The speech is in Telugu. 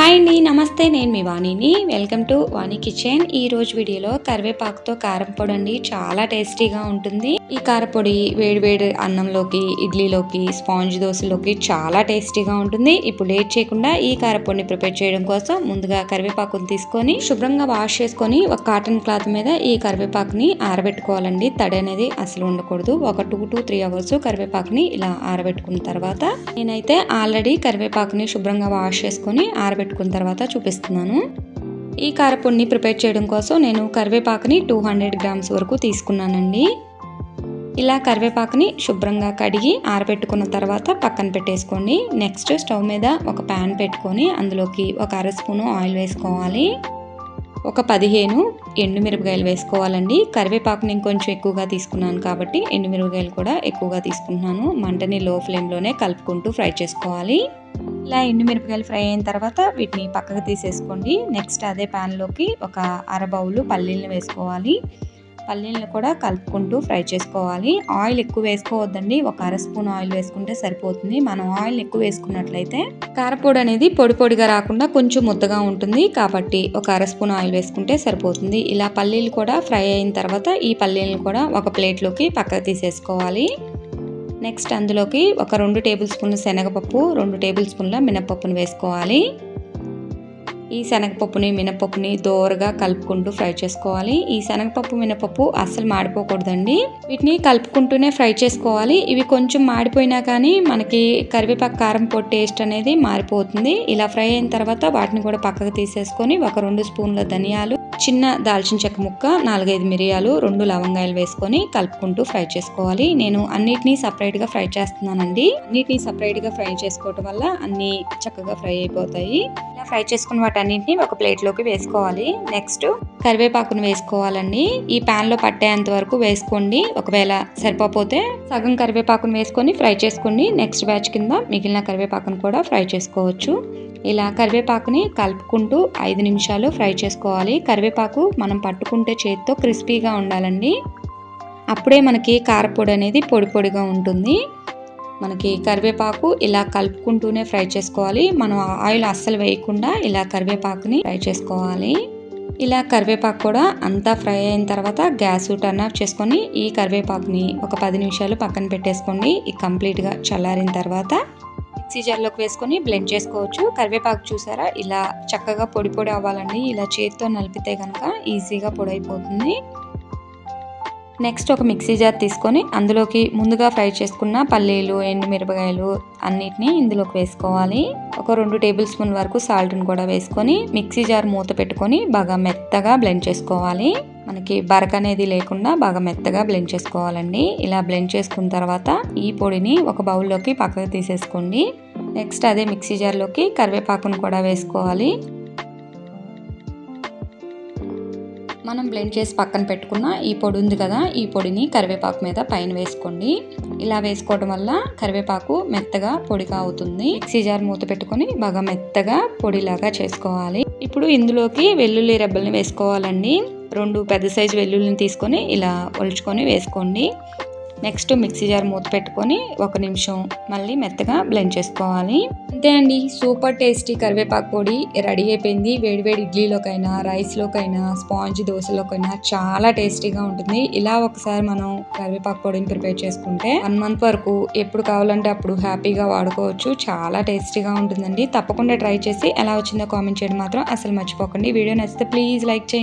హాయ్ అండి నమస్తే నేను మీ వాణిని. Welcome to Vani kitchen. ఈ రోజు వీడియోలో కరివేపాకుతో కారం పొడి అండి చాలా టేస్టీగా ఉంటుంది. ఈ కారపొడి వేడివేడి అన్నంలోకి ఇడ్లీలోకి స్పాంజ్ దోశలోకి చాలా టేస్టీగా ఉంటుంది. ఇప్పుడు లేట్ చేయకుండా ఈ కారపొడిని ప్రిపేర్ చేయడం కోసం ముందుగా కరివేపాకుని తీసుకొని శుభ్రంగా వాష్ చేసుకొని ఒక కాటన్ క్లాత్ మీద ఈ కరివేపాకుని ఆరబెట్టుకోవాలండి. తడి అనేది అసలు ఉండకూడదు. ఒక టూ టు త్రీ అవర్స్ కరివేపాకుని ఇలా ఆరబెట్టుకున్న తర్వాత నేనైతే ఆల్రెడీ కరివేపాకుని శుభ్రంగా వాష్ చేసుకొని పెట్టుకున్న తర్వాత చూపిస్తున్నాను. ఈ కారపొడిని ప్రిపేర్ చేయడం కోసం నేను కరివేపాకుని టూ హండ్రెడ్ గ్రామ్స్ వరకు తీసుకున్నానండి. ఇలా కరివేపాకుని శుభ్రంగా కడిగి ఆరబెట్టుకున్న తర్వాత పక్కన పెట్టేసుకోండి. నెక్స్ట్ స్టవ్ మీద ఒక ప్యాన్ పెట్టుకొని అందులోకి ఒక అర స్పూను ఆయిల్ వేసుకోవాలి. ఒక పదిహేను ఎండుమిరపకాయలు వేసుకోవాలండి. కరివేపాకు నేను కొంచెం ఎక్కువగా తీసుకున్నాను కాబట్టి ఎండుమిరపకాయలు కూడా ఎక్కువగా తీసుకుంటున్నాను. మంటని లో ఫ్లేమ్లోనే కలుపుకుంటూ ఫ్రై చేసుకోవాలి. ఇలా ఎండుమిరపకాయలు ఫ్రై అయిన తర్వాత వీటిని పక్కకు తీసేసుకోండి. నెక్స్ట్ అదే ప్యాన్లోకి ఒక అర బౌలు పల్లీలను వేసుకోవాలి. పల్లీలను కూడా కలుపుకుంటూ ఫ్రై చేసుకోవాలి. ఆయిల్ ఎక్కువ వేసుకోవద్దండి. ఒక అర స్పూన్ ఆయిల్ వేసుకుంటే సరిపోతుంది. మనం ఆయిల్ ఎక్కువ వేసుకున్నట్లయితే కారపొడి అనేది పొడి పొడిగా రాకుండా కొంచెం ముద్దగా ఉంటుంది. కాబట్టి ఒక అర స్పూన్ ఆయిల్ వేసుకుంటే సరిపోతుంది. ఇలా పల్లీలు కూడా ఫ్రై అయిన తర్వాత ఈ పల్లీలను కూడా ఒక ప్లేట్లోకి పక్కకు తీసేసుకోవాలి. నెక్స్ట్ అందులోకి ఒక రెండు టేబుల్ స్పూన్ల శనగపప్పు రెండు టేబుల్ స్పూన్ల మినపప్పును వేసుకోవాలి. ఈ శనగపప్పుని మినపప్పుని దోరగా కలుపుకుంటూ ఫ్రై చేసుకోవాలి. ఈ శనగపప్పు మినపప్పు అస్సలు మాడిపోకూడదండి. వీటిని కలుపుకుంటూనే ఫ్రై చేసుకోవాలి. ఇవి కొంచెం మాడిపోయినా కానీ మనకి కరివేపాకు కారం పొడి టేస్ట్ అనేది మారిపోతుంది. ఇలా ఫ్రై అయిన తర్వాత వాటిని కూడా పక్కకు తీసేసుకొని ఒక రెండు స్పూన్ల ధనియాలు చిన్న దాల్చిన చెక్క ముక్క నాలుగైదు మిరియాలు రెండు లవంగాయలు వేసుకొని కలుపుకుంటూ ఫ్రై చేసుకోవాలి. నేను అన్నిటినీ సపరేట్గా ఫ్రై చేస్తున్నానండి. అన్నిటినీ సపరేట్గా ఫ్రై చేసుకోవటం వల్ల అన్ని చక్కగా ఫ్రై అయిపోతాయి. ఇలా ఫ్రై చేసుకున్న వాటన్నిటిని ఒక ప్లేట్లోకి వేసుకోవాలి. నెక్స్ట్ కరివేపాకును వేసుకోవాలండి. ఈ ప్యాన్లో పట్టేంత వరకు వేసుకోండి. ఒకవేళ సరిపోతే సగం కరివేపాకును వేసుకొని ఫ్రై చేసుకోండి నెక్స్ట్ బ్యాచ్ కింద మిగిలిన కరివేపాకును కూడా ఫ్రై చేసుకోవచ్చు. ఇలా కరివేపాకుని కలుపుకుంటూ ఐదు నిమిషాలు ఫ్రై చేసుకోవాలి. కరివేపాకు మనం పట్టుకుంటే చేతితో క్రిస్పీగా ఉండాలండి. అప్పుడే మనకి కారపొడి అనేది పొడి పొడిగా ఉంటుంది. మనకి కరివేపాకు ఇలా కలుపుకుంటూనే ఫ్రై చేసుకోవాలి. మనం ఆయిల్ అస్సలు వేయకుండా ఇలా కరివేపాకుని ఫ్రై చేసుకోవాలి. ఇలా కరివేపాకు కూడా అంతా ఫ్రై అయిన తర్వాత గ్యాస్ టర్న్ ఆఫ్ చేసుకొని ఈ కరివేపాకుని ఒక పది నిమిషాలు పక్కన పెట్టేసుకోండి. ఈ కంప్లీట్గా చల్లారిన తర్వాత మిక్సీ జార్లోకి వేసుకొని బ్లెండ్ చేసుకోవచ్చు. కరివేపాకు చూసారా? ఇలా చక్కగా పొడి పొడి అవ్వాలండి. ఇలా చేతితో నలిపితే కనుక ఈజీగా పొడి అయిపోతుంది నెక్స్ట్ ఒక మిక్సీ జార్ తీసుకొని అందులోకి ముందుగా ఫ్రై చేసుకున్న పల్లీలు ఎండుమిరపకాయలు అన్నిటినీ ఇందులోకి వేసుకోవాలి. ఒక రెండు టేబుల్ స్పూన్ వరకు సాల్ట్ని కూడా వేసుకొని మిక్సీ జార్ మూత పెట్టుకొని బాగా మెత్తగా బ్లెండ్ చేసుకోవాలి. మనకి బరక అనేది లేకుండా బాగా మెత్తగా బ్లెండ్ చేసుకోవాలండి. ఇలా బ్లెండ్ చేసుకున్న తర్వాత ఈ పొడిని ఒక బౌల్లోకి పక్కకు తీసేసుకోండి. నెక్స్ట్ అదే మిక్సీ జార్లోకి కరివేపాకును కూడా వేసుకోవాలి. మనం బ్లెండ్ చేసి పక్కన పెట్టుకున్న ఈ పొడి ఉంది కదా ఈ పొడిని కరివేపాకు మీద పైన వేసుకోండి. ఇలా వేసుకోవడం వల్ల కరివేపాకు మెత్తగా పొడిగా అవుతుంది. మిక్సీ జార్ మూత పెట్టుకొని బాగా మెత్తగా పొడిలాగా చేసుకోవాలి. ఇప్పుడు ఇందులోకి వెల్లుల్లి రెబ్బల్ని వేసుకోవాలండి. రెండు పెద్ద సైజు వెల్లుల్లిని తీసుకొని ఇలా ఒలుచుకొని వేసుకోండి. నెక్స్ట్ మిక్సీ జార్ మూత పెట్టుకొని ఒక నిమిషం మళ్ళీ మెత్తగా బ్లెండ్ చేసుకోవాలి. అంతే అండి సూపర్ టేస్టీ కరివేపాకు పొడి రెడీ అయిపోయింది. వేడివేడి ఇడ్లీలోకైనా రైస్లోకైనా స్పాంజ్ దోశలోకైనా చాలా టేస్టీగా ఉంటుంది. ఇలా ఒకసారి మనం కరివేపాకు పొడిని ప్రిపేర్ చేసుకుంటే వన్ మంత్ వరకు ఎప్పుడు కావాలంటే అప్పుడు హ్యాపీగా వాడుకోవచ్చు. చాలా టేస్టీగా ఉంటుందండి. తప్పకుండా ట్రై చేసి ఎలా వచ్చిందో కామెంట్ చేయడం మాత్రం అసలు మర్చిపోకండి. వీడియో నచ్చితే ప్లీజ్ లైక్ చేయండి.